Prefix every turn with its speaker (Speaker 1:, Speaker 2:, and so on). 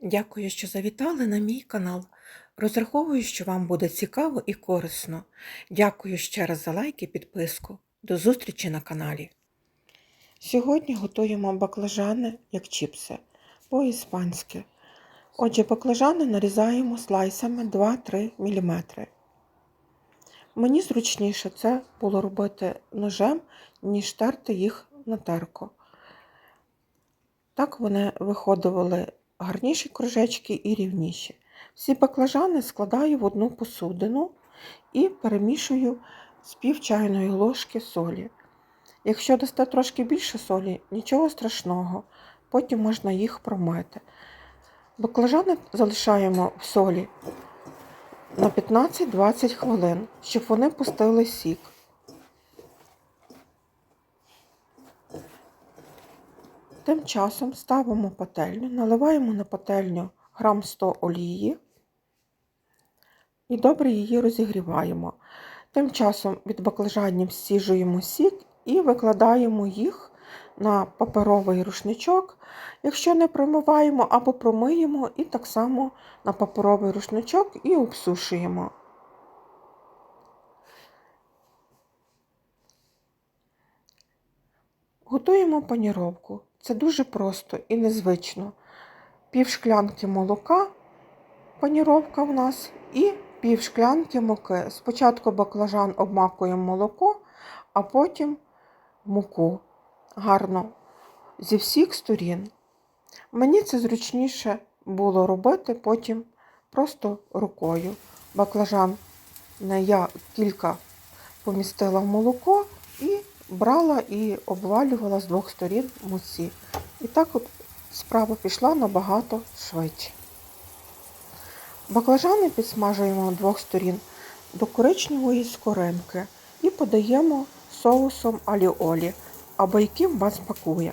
Speaker 1: Дякую, що завітали на мій канал. Розраховую, що вам буде цікаво і корисно. Дякую ще раз за лайк і підписку. До зустрічі на каналі. Сьогодні готуємо баклажани як чіпси по-іспанськи. Отже, баклажани нарізаємо слайсами 2-3 мм. Мені зручніше це було робити ножем, ніж терти їх на терку. Так вони виходили гарніші кружечки і рівніші. Всі баклажани складаю в одну посудину і перемішую з пів чайної ложки солі. Якщо дасте трошки більше солі, нічого страшного, потім можна їх промити. Баклажани залишаємо в солі на 15-20 хвилин, щоб вони пустили сік. Тим часом ставимо пательню, наливаємо на пательню грам 100 олії і добре її розігріваємо. Тим часом від баклажанів сіжуємо сік і викладаємо їх на паперовий рушничок. Якщо не промиваємо або промиємо, і так само на паперовий рушничок і обсушуємо. Готуємо паніровку. Це дуже просто і незвично. Пів шклянки молока, паніровка в нас, і пів шклянки муки. Спочатку баклажан обмакуємо молоко, а потім муку. Гарно зі всіх сторін. Мені це зручніше було робити потім просто рукою. Баклажан я кілька помістила в молоко брала і обвалювала з двох сторін муці. І так от справа пішла набагато швидше. Баклажани підсмажуємо з двох сторін до коричневої скоринки і подаємо соусом аліолі, або яким вас пакує.